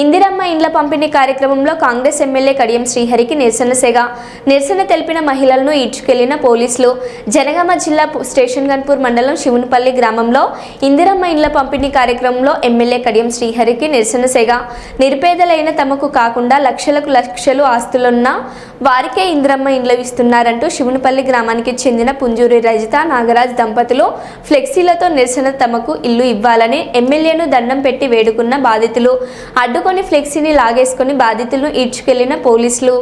ఇందిరమ్మ ఇండ్ల పంపిణీ కార్యక్రమంలో కాంగ్రెస్ ఎమ్మెల్యే కడియం శ్రీహరికి నిరసన సెగ. నిరసన తెలిపిన మహిళలను ఈడ్చుకెళ్ళిన పోలీసులు. జనగామ జిల్లా స్టేషన్ గన్పూర్ మండలం శివునిపల్లి గ్రామంలో ఇందిరమ్మ ఇండ్ల పంపిణీ కార్యక్రమంలో ఎమ్మెల్యే కడియం శ్రీహరికి నిరసన సెగ. నిరుపేదలైన తమకు కాకుండా లక్షలకు లక్షలు ఆస్తులున్న వారికే ఇందిరమ్మ ఇండ్లు ఇస్తున్నారంటూ శివునిపల్లి గ్రామానికి చెందిన పుంజూరి రజిత నాగరాజ్ దంపతులు ఫ్లెక్సీలతో నిరసన తమకు ఇల్లు ఇవ్వాలని ఎమ్మెల్యేను దండం పెట్టి వేడుకున్న బాధితులు. అడ్డు అడ్డుకొని ఫ్లెక్సీని లాగేసుకొని బాధితులను ఈడ్చుకెళ్ళిన పోలీసులు.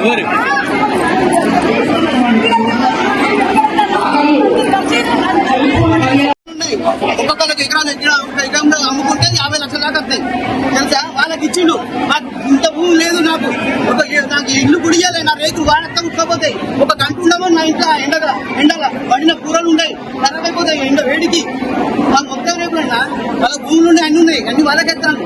సార్ ఒక్కొక్కరికి ఎకరాలు ఎకరా ఒక ఎకరంలో అమ్ముకుంటే యాభై లక్షల దాకా వస్తాయి. తెలుసా? వాళ్ళకి ఇచ్చిండు. నాకు ఇంత భూమి లేదు నాకు. ఒక నాకు ఇల్లు గుడియాలి నా రైతులు వాడతా ఉట్టుకోపోతాయి ఒక గంట ఉండమో నా ఇంట్లో ఎండగా ఎండగా పడిన కూరలు ఉన్నాయి ఖరాబ్ ఎండ వేడికి. వాళ్ళు మొత్తం రేపు వాళ్ళ భూములు ఉన్నాయి అన్ని ఉన్నాయి. అన్ని వాళ్ళకెత్తాను